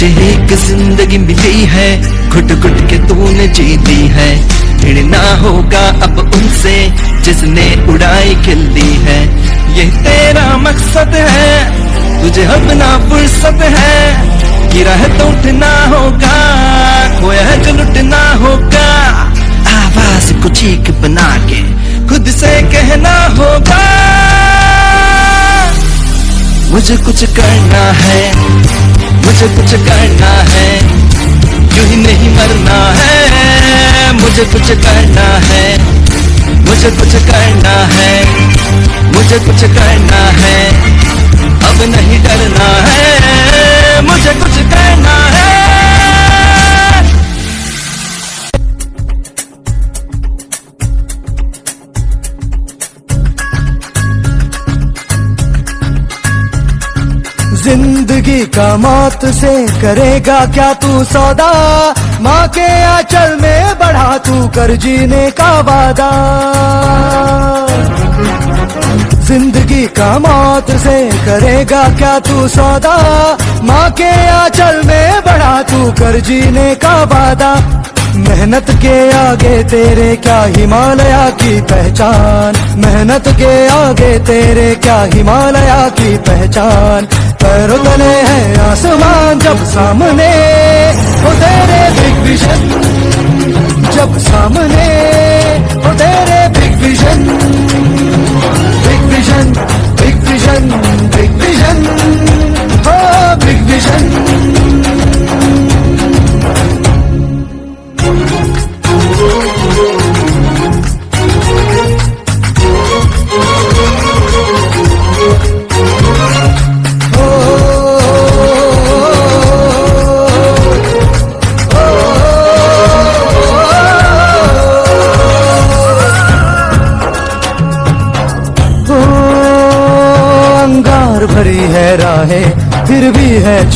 तुझे एक ज़िंदगी मिली है। घुट घुट के तूने जी ली है भिड़ना होगा अब उनसे जिसने उड़ाई खिल्ली है। ये तेरा मकसद है। तुझे अब ना फुर्सत है। है तो उठना होगा। खोया है जो लुटना होगा। आवाज़ को चीख बना के खुद से कहना होगा। मुझे कुछ करना है। मुझे कुछ करना है। यूँ ही नहीं मरना है। मुझे कुछ करना है। मुझे कुछ करना है। मुझे कुछ करना है। अब नहीं डरना है। मुझे कुछ ज़िंदगी का मौत से करेगा क्या तू सौदा? माँ के आंचल में बढ़ा तू कर जीने का वादा। ज़िंदगी का मौत से करेगा क्या तू सौदा? माँ के आंचल में बढ़ा तू कर जीने का वादा। मेहनत के आगे तेरे क्या हिमालया की पहचान? मेहनत के आगे तेरे क्या हिमालया की पहचान? पैरों तले हैं आसमान जब सामने हो तेरे बिग विजन जब सामने हो तेरे big vision big vision big vision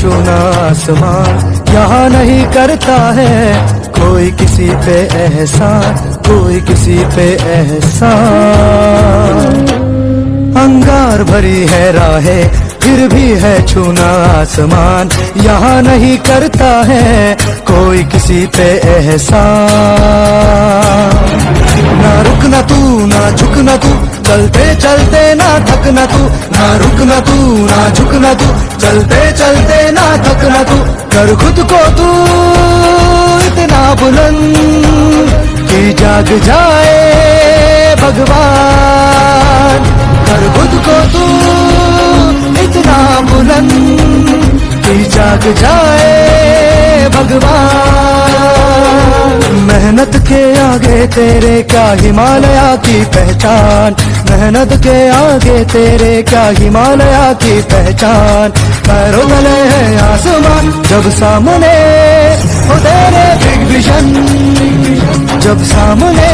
छूना आसमान यहाँ नहीं करता है कोई किसी पे एहसान, कोई किसी पे एहसान। अंगार भरी है राहें, फिर भी है छूना आसमान। यहाँ नहीं करता है कोई किसी पे एहसान। रुकना तू ना झुकना तू चलते चलते ना थकना तू ना रुकना तू ना झुकना तू चलते चलते ना थकना तू कर खुद को तू इतना बुलंद कि जाग जाए भगवान। कर खुद को तू इतना बुलंद कि जाग जाए भगवान। मेहनत के आगे तेरे क्या हिमालया की पहचान? मेहनत के आगे तेरे क्या हिमालया की पहचान? पैरों तले है आसमान, जब सामने हो तेरे बिग विजन जब सामने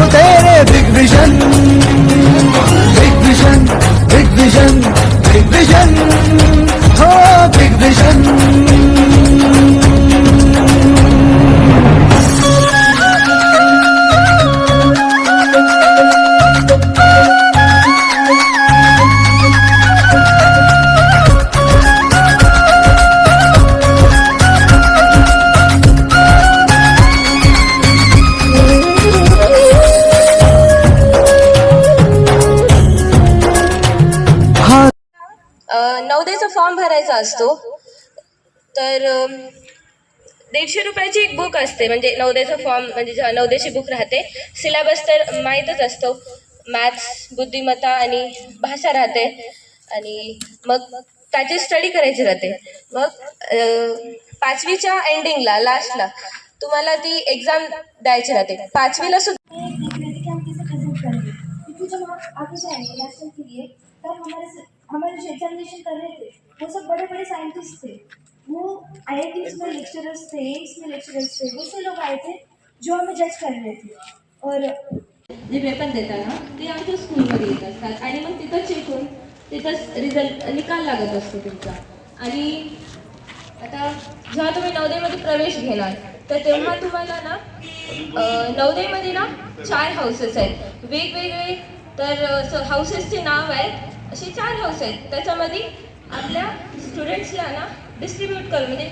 हो तेरे बिग विजन फॉर्म भरायचा असतो. तर दीडशे रुपयाची एक बुक असते. म्हणजे नवोदयचा फॉर्म म्हणजे जेव्हा बुक राहते सिलेबस तर माहीतच असतो. मॅथ्स बुद्धिमत्ता आणि भाषा राहते. आणि मग त्याची स्टडी करायची राहते मग पाचवीच्या एंडिंगला लास्टला तुम्हाला ती एक्झाम द्यायची राहते. पाचवीला सुद्धा हमारे से- हमारे जो एग्जामिनेशन कर रहे थे वो सब बड़े बड़े साइंटिस्ट थे. वो आई में लेक्चरर्स थे एम्स में लेक्चरर्स थे. वो से लोग आए थे जो हमें जज कर रहे थे. और जे पेपर देताना ते आमच्या स्कूलमध्ये येत असतात. आणि मग तिथं चेक होऊन तिथंच रिझल्ट निकाल लागत असतो तुमचा. आणि आता जेव्हा तुम्ही नवदेमध्ये प्रवेश घेणार तर तेव्हा तुम्हाला ना नवदेमध्ये ना चार हाऊसेस आहेत. वेगवेगळे तर हाऊसेसचे नाव आहेत. असे चार हाऊस आहेत. त्याच्यामध्ये आपल्या स्टुडंट्सला ना डिस्ट्रीब्यूट करून म्हणजे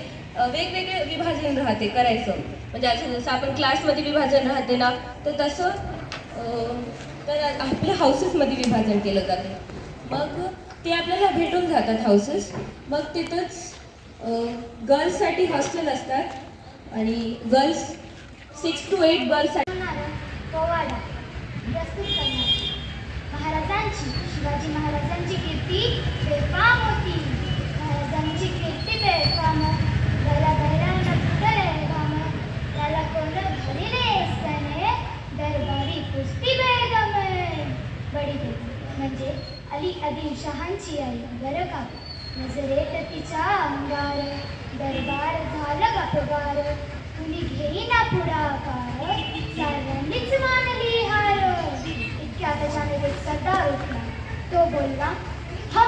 वेगवेगळे विभाजन राहते करायचं. म्हणजे असं जसं आपण क्लासमध्ये विभाजन राहते ना तर तसं तर आपल्या हाऊसेसमध्ये विभाजन केलं जातं. मग ते आपल्याला भेटून जातात हाऊसेस मग तिथंच गर्ल्ससाठी हॉस्टेल असतात आणि गर्ल्स सिक्स टू एट गर्ल्ससाठी महाराजांची शिवाजी महाराजांची ती बेफाम होती महाराजांची कीर्ती बेफाम त्याला बैलांना पुतळे घाम त्याला कोण भरिले असताने दरबारी कुस्ती बेळगाम बडी बेगम म्हणजे अली आदिल शहांची आई. बरं का? नजरेत तिच्या अंगार दरबार झालं का गपगार कुणी घेईना पुढाकार? सर्वांनीच मानली हार. इतक्या अचानक एक सरदार उठला तो बोलला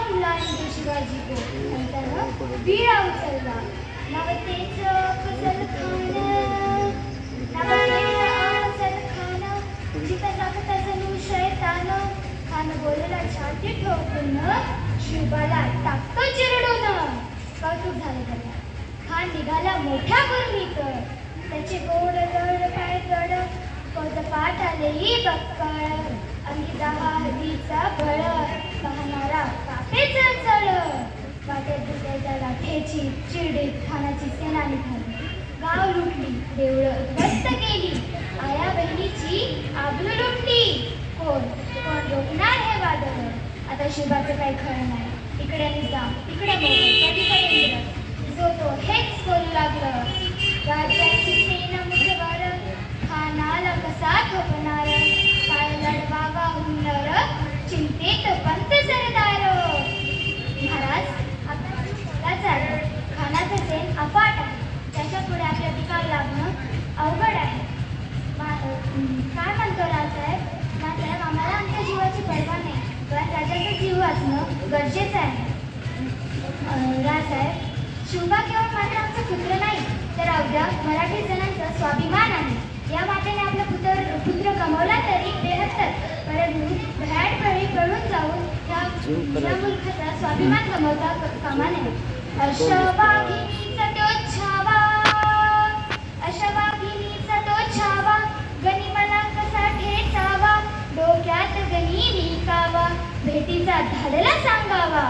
हम शिवाजी को नंतर विळा उचलला नशिबाचं काही खरं नाही. इकडे निजाम तिकडे मोगल कधीकडे इंग्रज जो तो हेच बोलू लागलं. राज्याची सेना मुठभर खानाला कसा थोपणार? गरजेचं आहे. अं, राजसाहेब शिवबा केवळ मात्र आमचा पुत्र नाही तर अवघ्या मराठी जणांचा स्वाभिमान आहे. या मातेने आपला पुत्र पुत्र कमवला तरी बेहत्तर परंतु भयाड पळी पळून जाऊन ह्या या मुलखाचा स्वाभिमान गमावता कामा नये. अशवाघिनीचा तो छावा! अशवाघिनीचा भेटीचा झालेला सांगावा.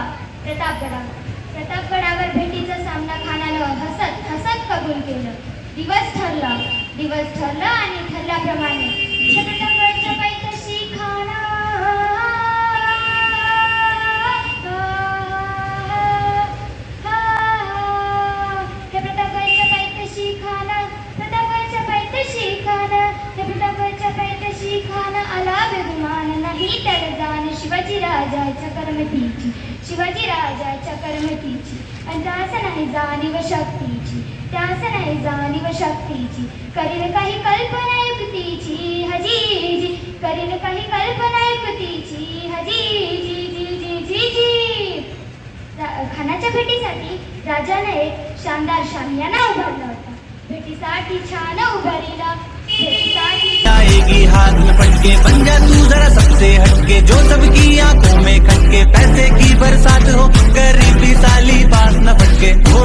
प्रतापगडावर. प्रतापगडावर भेटीचा सामना खानानं हसत हसत कबूल केलं. दिवस ठरला. दिवस ठरला आणि ठरल्याप्रमाणे शिवाजी राजाच्या करमतीची शिवाजी राजाच्या करमतीची. आणि त्यास नाही जाणीव शक्तीची त्यास नाही जाणीव शक्तीची. करील काही कल्पना युक्तीची हजीजी करील काही कल्पना युक्तीची हजीजी जी जी जी जी खानाच्या भेटीसाठी राजाने एक शानदार शामियाना उभारला होता. भेटीसाठी छान उभारीला भेटीसाठी हटके बन जा तू जरा सबसे हटके। जो सबकी आंखों में खटके पैसे की बरसात हो गरीबी साली पास न भटके हो